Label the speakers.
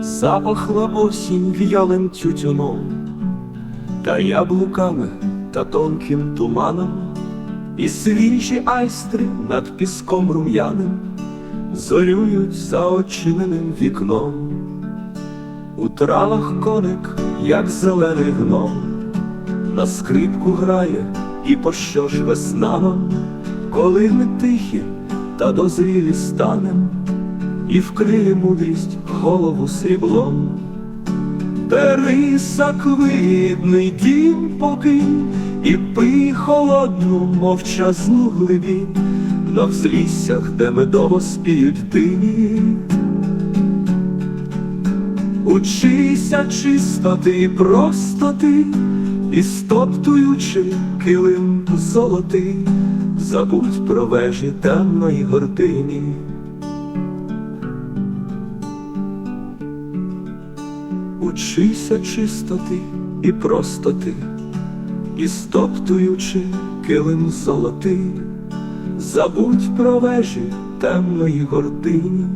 Speaker 1: Запахла осінь в'ялим тютюном, та яблуками та тонким туманом, і свіжі айстри над піском рум'яним зорюють за очиненим вікном. У травах коник, як зелений гном, на скрипку грає, і по що ж весна коли ми тихі та дозрілі станем, і вкриє мудрість голову сріблом. Бери саквидний дім покинь і пий холодну мовчазну глибінь на взліссях, де медово спіють дині. Учися чистоти і простоти, і стоптуючи килим золотий, забудь про вежі темної гордині. Учися чистоти і простоти, і стоптуючи килим золотий, забудь про вежі темної гордині.